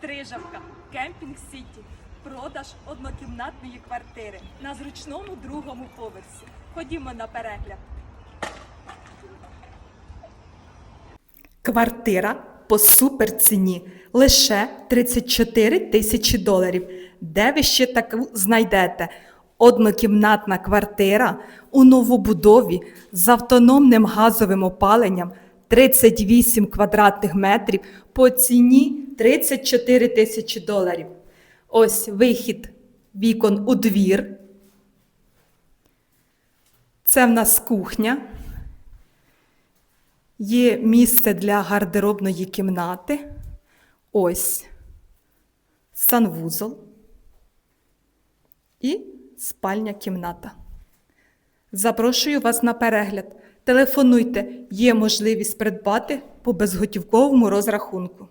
Стрижавка, Кемпінг Сіті, продаж однокімнатної квартири на зручному другому поверсі. Ходімо на перегляд. Квартира по суперціні лише 34 тисячі доларів. Де ви ще таку знайдете? Однокімнатна квартира у новобудові з автономним газовим опаленням 38 квадратних метрів по ціні 34 тисячі доларів. Ось вихід вікон у двір. Це в нас кухня. Є місце для гардеробної кімнати. Ось санвузол і спальня кімната. Запрошую вас на перегляд. Телефонуйте, є можливість придбати по безготівковому розрахунку.